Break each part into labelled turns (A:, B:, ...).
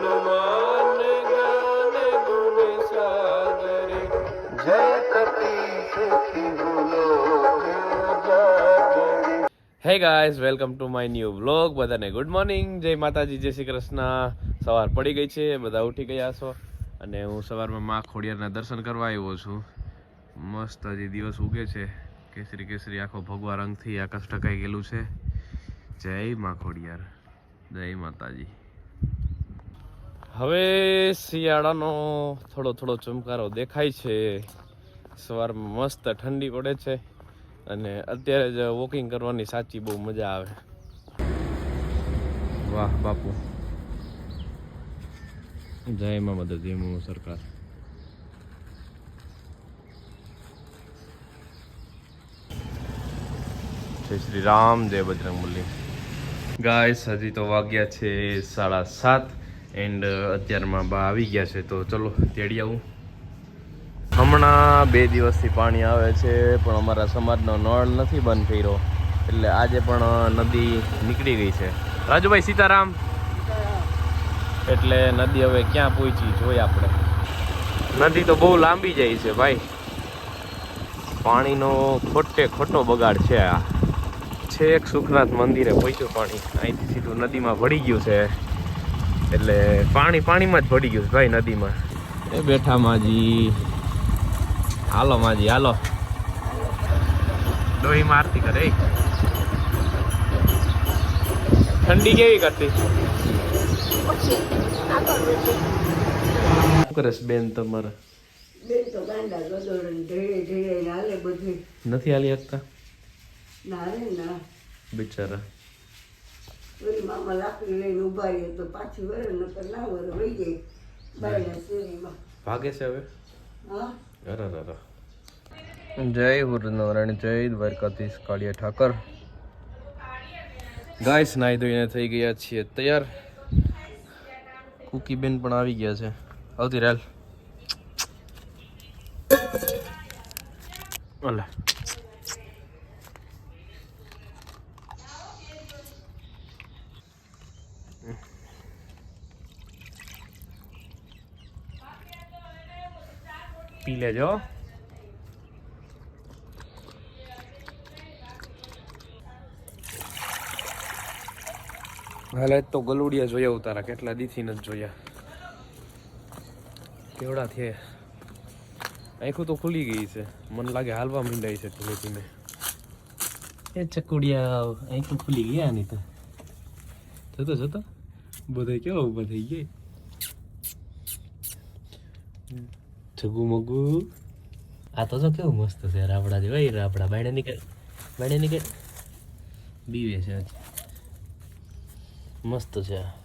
A: હનુમાન જ્ઞાન ગુણ hey guys welcome to my new blog બધાને ગુડ મોર્નિંગ જય માતાજી, જય શ્રી કૃષ્ણ. સવાર પડી ગઈ છે બધા ઉઠી ગયા છો. અને હું સવારમાં મા ખોડિયારના દર્શન કરવા આવ્યો છું. મસ્ત હજી દિવસ ઉગે છે. કેસરી કેસરી આખો ભગવા રંગથી આકાશ ટકાઈ ગયેલું છે. જય મા ખોડિયાર. જય માતાજી. હવે શિયાળાનો થોડો થોડો ચમકારો દેખાય છે. સવારમાં મસ્ત ઠંડી પડે છે અને અત્યારે જ વોકિંગ કરવાની સાચી બહુ મજા આવે. વાહ, બાપુ. જય મા મદદ, જય સરકાર. જય શ્રી રામ, જય બજરંગ બલી ગાય હજી તો વાગ્યા છે સાડા સાત. એન્ડ અત્યારમાં બા આવી ગયા છે, તો ચલો, તેડી આવું. હમણાં બે દિવસથી પાણી આવે છે, પણ અમારા સમાજનો નળ નથી બંધ કર્યો. એટલે આજે પણ નદી નીકળી ગઈ છે. રાજુભાઈ સીતારામ. એટલે નદી હવે ક્યાં પહોંચી, જોઈએ આપણે. નદી તો બહુ લાંબી જાય છે, ભાઈ. પાણીનો ખોટે ખોટો બગાડ છે આ. છેક સુખનાથ મંદિરે પહોંચ્યું પાણી. અહીંથી સીધું નદીમાં ભળી ગયું છે. એટલે પાણી પાણીમાં જ પડી ગયું છે ભાઈ નદીમાં. એ બેઠા માજી. હાલો માજી હાલો. દોહી મારતી કરે. એ. ઠંડી કેવી કરતી? શું કરે બેન તમારે?
B: બેન તો ગાંડા ગદોડે ધીરે ધીરે હાલે બધું.
A: નથી હાલી શકતા?
B: ના રે ના.
A: બિચારા.
B: મામા લાકડી લઈને ઊભા રહીએ તો પાછી વરે નકર ના વરે વહી જાય. બાયના શેરીમાં.
A: ભાગે છે હવે?
B: હા?
A: અરે અરે જય ગુરુનારાયણ જય દ્વારકાધીશ કાળિયા ઠાકર. ગાઈસ નાઈ ધોઈને થઈ ગયા છીએ તૈયાર. કુકી બેન પણ આવી ગયા છે. આવતી રેલ અલે. પી લેજો. હાલે તો ગલુડિયા જોયા ઉતારા કેટલા દીથી નથી જોયા. કેવડા છે આંખો તો ખુલી ગઈ છે. મને લાગે હાલવા માંડાય છે ધીમે ધીમે એ ચકુડિયા આંખો ખુલી ગયા આની તો. જતો જતો? બધા કેવા ઊભા થઈ ગયા? જગુ મગુ આ તો જો કેવું મસ્ત છે રાબડા જેવા એ રાબડા બાયડે નીકળ બાયડે નીકળ. બીવે છે મસ્ત છે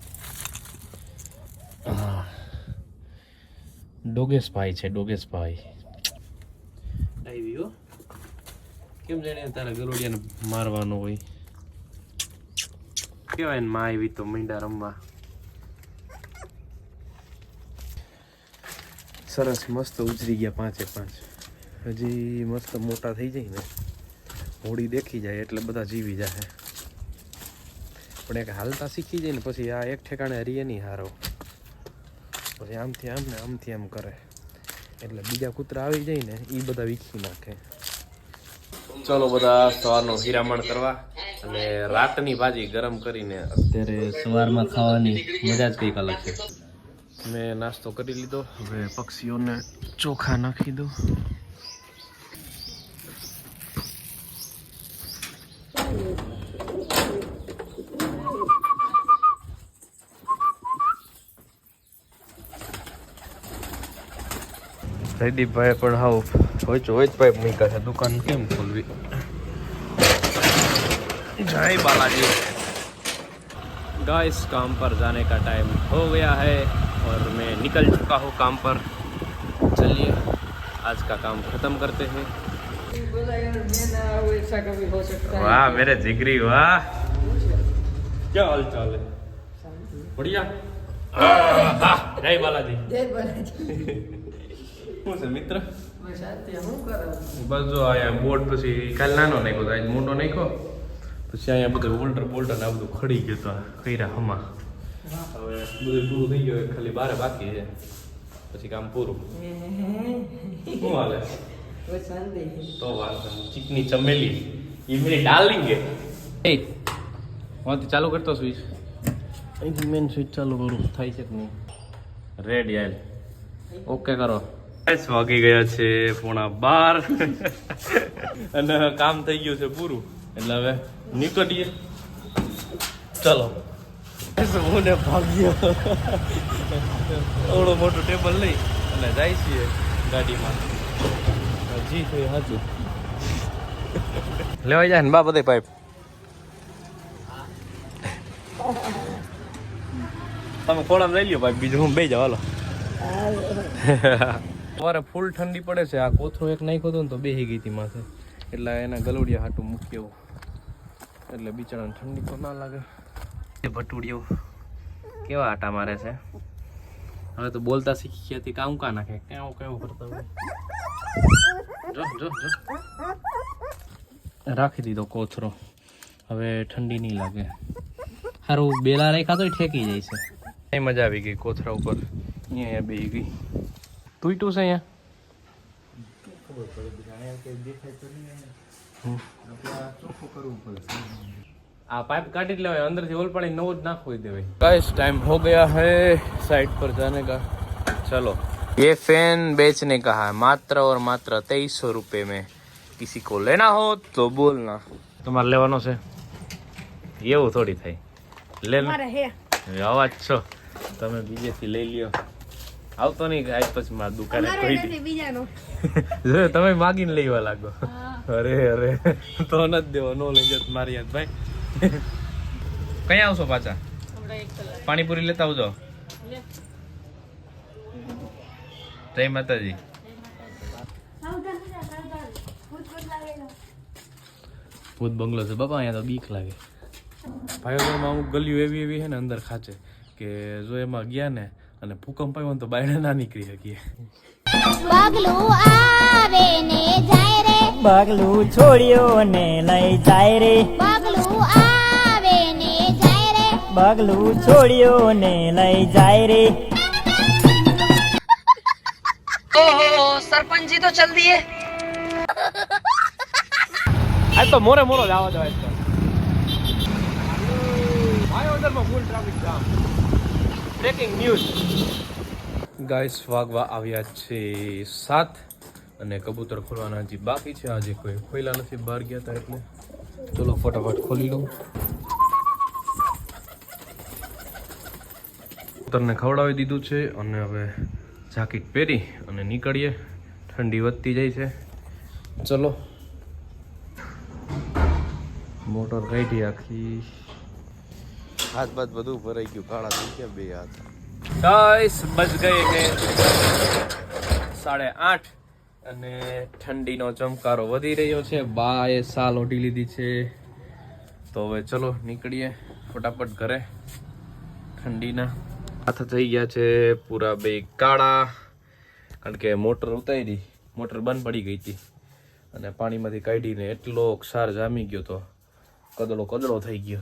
A: ડોગેશ ભાઈ છે છે ડોગેશભાઈ. આવી હો. કેમ જાણે તારા ગરોડિયાને મારવાનો હોય. કહેવાય ને માં આવી તો મીંડા રમવા. સરસ મસ્ત ઉજરી ગયા પાંચે પાંચ. હજી મસ્ત મોટા થઈ જાય ને. હોળી દેખી જાય એટલે બધા જીવી જાય પણ એક હાલતા શીખી જાય ને પછી આ એક ઠેકાણે હરીએ નહીં હારો. પછી આમથી આમ ને આમથી આમ કરે. એટલે બીજા કૂતરા આવી જાય ને એ બધા વીખી નાખે. ચલો બધા સવારનો હિરામણ કરવા અને રાતની ભાજી ગરમ કરીને અત્યારે સવારમાં ખાવાની મજા જ કંઈક અલગ છે. મેં નાસ્તો કરી લીધો હવે પક્ષીઓને ચોખા નાખી દઉં જયદીપભાઈ પણ હાવ હોય હોય પાઇપ મૂક્યા છે દુકાન કેમ ખોલવી जय बालाजी गाइस काम पर जाने का टाइम हो गया है और मैं निकल चुका हूँ काम पर चलिए आज का काम खत्म करते हैं वाह मेरे जिगरी वाह क्या हाल चाल है बढ़िया आह, जय बालाजी
B: જય બાલાજી
A: શું છે મિત્ર
B: શાંતિ શું કરો
A: બસ જો અહીંયા બોર્ડ પછી કાલ નાનો નાખ્યો તો આજ મોટો નાખ્યો પછી અહીંયા બધું હોલ્ડર બોલ્ડર આ બધું ખડી ગયું તો કઈરા હમા હવે બધું પૂરું થઈ ગયું ખાલી બારે બાકી છે પછી કામ પૂરું શું હાલે તો નહીં. ચીકની ચમેલી એ મેરી ડાર્લિંગ હે એ વાંથી ચાલુ કરતો સ્વિચ અહીંથી મેન સ્વિચ ચાલુ કરું થાય છે કે નહીં રેડ યાર ઓકે કરો વાગી ગયા છે પોણા બાર અને કામ થઈ ગયું છે પૂરું એટલે હવે નીકળીએ ચલો હું ને ભાગ્યો. થોડું મોટો ટેબલ લઈ અને જાય છીએ ગાડીમાં. જી થઈ સાચું લેવાઈ જાય ને બા બધે પાઇપ તમે ખોળામાં લઈ લ્યો ભાઈ બીજું હું બે જાવ હાલો. સવારે ફૂલ ઠંડી પડે છે આ કોથળો એક નાખ્યો હતો ને તો બેહી ગઈ હતી માથે. એટલે એના ગલુડિયા હાટું મૂક્યો એટલે બિચારાને ઠંડી તો ના લાગે. ભટુડિયો? કેવા આટા મારે છે? હવે તો બોલતા શીખી ગયા હતી કામ કા નાખે? કેવું કેવું કરતા હોય. જો જો જો. રાખી દીધો કોથરો. હવે ઠંડી નહીં લાગે. સારું બેલા રાખ્યા તો ઠેકી જાય છે. એ મજા આવી ગઈ કોથરા ઉપર. અહીંયા બેહી ગઈ. તૂટ્યું છે અહીંયા? હમ. આ પાઇપ કાઢી જ લેવાય અંદરથી ઓલ પાણી નવો જ નાખવો દેવાય गाइस टाइम हो गया है साइड पर जाने का चलो ये फैन बेचने का है मात्र और मात्र तेईस सौ रुपये में किसी को लेना हो तो बोलना તમારે લેવાનો છે એવું થોડી થાય લે ને. અવાજ છો તમે બીજેથી લઈ લ્યો આવતો નહીં આજ પછી મારા દુકાને કોઈ દી
C: બીજાનો
A: જો તમે માગીને લેવા લાગો અરે અરે તો નથી દેવો નો લઈ જત મારી યાદ ભાઈ કઈ આવશો પાછા? પાણીપુરી લેતા આવજો. જય માતાજી. ભૂત બંગલો છે. બાપા અહીંયા તો બીક લાગે. ભાઈઓમાં અમુક ગલીઓ એવી એવી છે ને અંદર ખાચે કે જો એમાં ગયા ને અને ભૂકંપ આવ્યો ને તો બાયણે ના નીકળી શકીએ.
D: પગલું આવે ને જાય રે.
E: પગલું છોડ્યો ને લઈ જાય રે.
D: પગલું
E: છોડ્યો ને લઈ જાય રે.
A: સરપંચજી તો મોરે મોરો જ આવવા દો આજ તો ભાયોદરમાં full traffic jam breaking news guys વાગવા આવ્યા છે સાત અને કબૂતર ખોલવાના હજી બાકી છે. આજે કોઈ ખોલ્યા નથી બહાર ગયા હતા એટલે. ચલો ફટાફટ ખોલી લઉં. કબૂતરને ખવડાવી દીધું છે અને હવે જાકીટ પહેરી અને નીકળીએ. ઠંડી વધતી જાય છે. ચલો. મોટર કાઢી આખી.
F: હાથ બાદ બધું ભરાઈ ગયું. કાળા થઈ ગયા બે હાથ.
A: ગાઈસ બસ ગઈ કે સાડે આઠ અને ઠંડીનો ચમકારો વધી રહ્યો છે. બા એ સાલ ઓઢી લીધી છે. તો હવે ચલો નીકળીએ ફટાફટ ઘરે. ઠંડીના હાથ થઈ ગયા છે પૂરા બે કાળા. કારણ કે મોટર ઉતારી, મોટર બંધ પડી ગઈ હતી. અને પાણીમાંથી કાઢીને એટલો ક્ષાર જામી ગયો તો કદળો કદળો થઈ ગયો.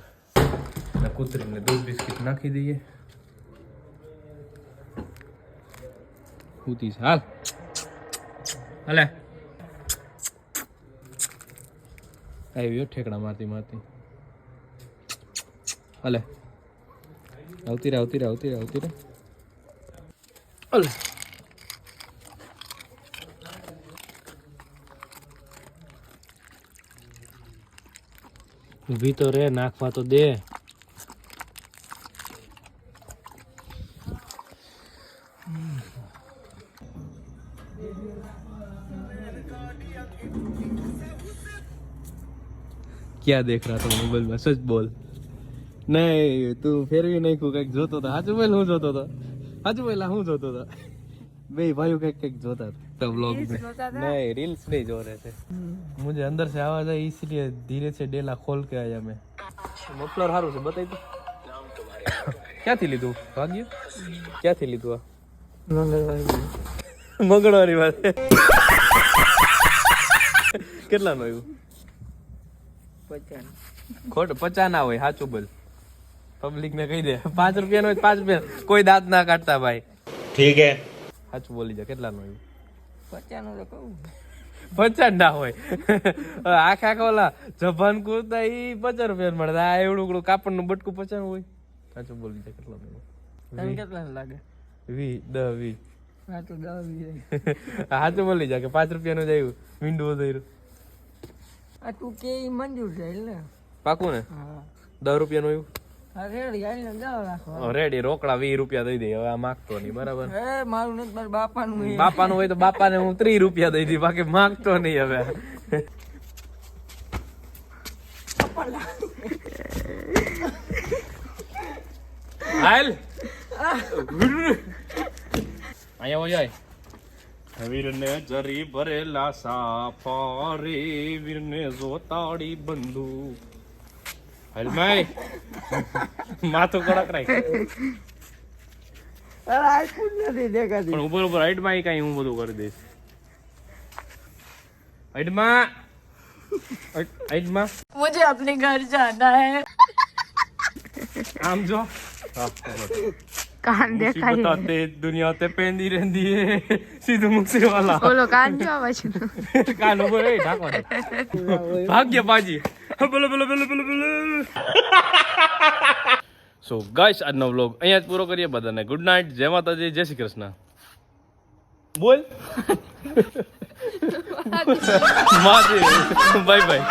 A: અને કૂતરીને દૂધ બિસ્કિટ નાખી દઈએ. કૂતી હાલ. હાલે. આવ્યો ઠેકડા મારતી મારતી. હાલે. આવતી રે આવતી રે આવતી રે આવતી રે હાલે ઊભી તો રે નાખવા તો દે ક્યાં દેખ રહા था मोबाइल में सच बोल નહીં તું ફેરવી નાખ્યું કઈક જોતો હતો હાચું બોલ હું જોતો હતો હાચું બોલ હું જોતો હતો બે ભાઈઓ કઈક કઈક જોતા था व्लॉग में नहीं रील्स नहीं जो रहे थे मुझे अंदर से आवाज आई इसलिए धीरे से डेला खोल के आया मैं મફલર સારું છે બતાવી તો ક્યાંથી લીધું ભાગ્ય ક્યાંથી લીધું આ મંગળવારી વાત કેટલાનું આવ્યું ખોટ પચા ના હોય સાચું બોલ પબ્લિક ને કહી દે. પાંચ રૂપિયાનો નો પાંચ રૂપિયા. કોઈ દાંત ના કાઢતા ભાઈ.
F: ઠીક હે.
A: સાચું બોલી જા કેટલાનો આવ્યું
B: પચાસ તો કહું.
A: પચાસ ના હોય. આખા આખા ઓલા જભાન કુર્તા ઈ પચાસ રૂપિયા મળે. આ એવડું એવડું કાપડનું બટકું પચાસ હોય. સાચું બોલી જા કેટલા
B: નો કેટલા લાગે?
A: વી દ વી. સાચું બોલી જા કે પાંચ રૂપિયાનું જ આવ્યું. મીંડું વધાર્યું
B: આ તું કે ઈ મંજૂર છે એટલે
A: પાકું ને?
B: હા.
A: દસ રૂપિયાનું આવ્યું?
B: રેડી
A: રોકડા વીસ રૂપિયા દઈ દે હવે આ માગતો નહીં બરાબર?
B: મારું નથી મારા બાપાનું
A: બાપાનું હોય તો બાપાને હું ત્રીસ રૂપિયા દઈ દી બાકી માગતો નહીં હવે. હાલ. અહીંયા હોય જાય. વીરને જરી ભરેલા સાફારી વીરને જોતાડી બંધુ હલમાઈ માથું કડક રાખ. મુજે અપને ઘર જાના હે આમ જો.
C: કાન દેખાય.
A: બતાતે દુનિયા તે પેંદી રહેંદી હે. સીધું મુસે વાલા
C: ઓલો
A: કાન જો ભાગ્ય બાજી સો ગાઈસ આજનો વ્લોગ અહીંયા જ પૂરો કરીએ. બધાને ગુડ નાઇટ જય માતાજી જય શ્રી કૃષ્ણ. બોલ. માજી. Bye bye